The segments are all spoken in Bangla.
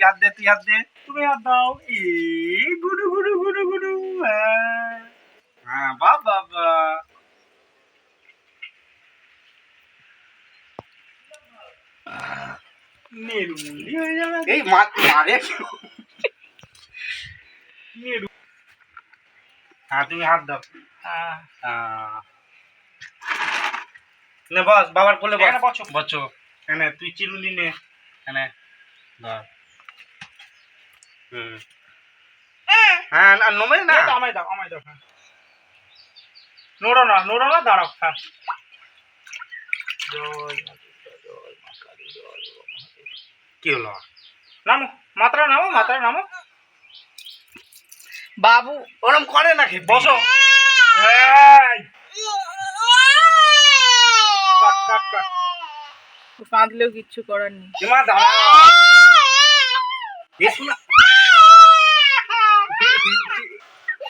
তুই হাত দে তুই হাত দে। তুমি হাত দাও। এই গুডু গুডু গুডু গুডু। হ্যাঁ। হ্যাঁ বা বাবা নেরুলি হয়ে যাবে। এই মারে। নেরু। হ্যাঁ তুমি হাত দাও। আহ। নে বস বাবার কোলে বস। এখানে বসো। বসো। এনে তুই চিরুনি নে। এনে ধর। হ্যাঁ। না নমে না। না আমায় দাও আমায় দাও হ্যাঁ। নোড়ো না নোড়ো না দাঁড়াও হ্যাঁ। কি হলো? নামো মাত্রা নামো মাত্রা নামো। বাবু ওরম করে নাকি? বসো। কাঁদলেও কিচ্ছু করার নেই। দাঁড়া এ শোনা হাত দে না এই,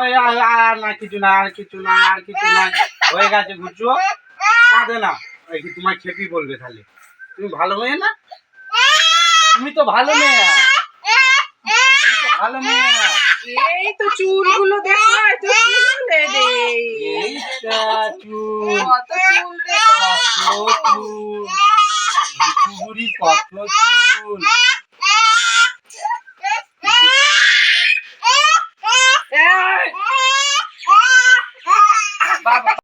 আর না কিছু না আর কিছু না আর কিছু না। হয়ে গেছে ঘুরছো? কাঁদে না। কি তোমার খেপি বলবে তাহলে? তুমি ভালো মেয়ে না? তুমি তো ভালো মেয়ে। ভালো মেয়ে। এই তো চুলগুলো দেখো একটু চুলে এইটা চুল। কত চুল রে কত চুল। কত চুল। levava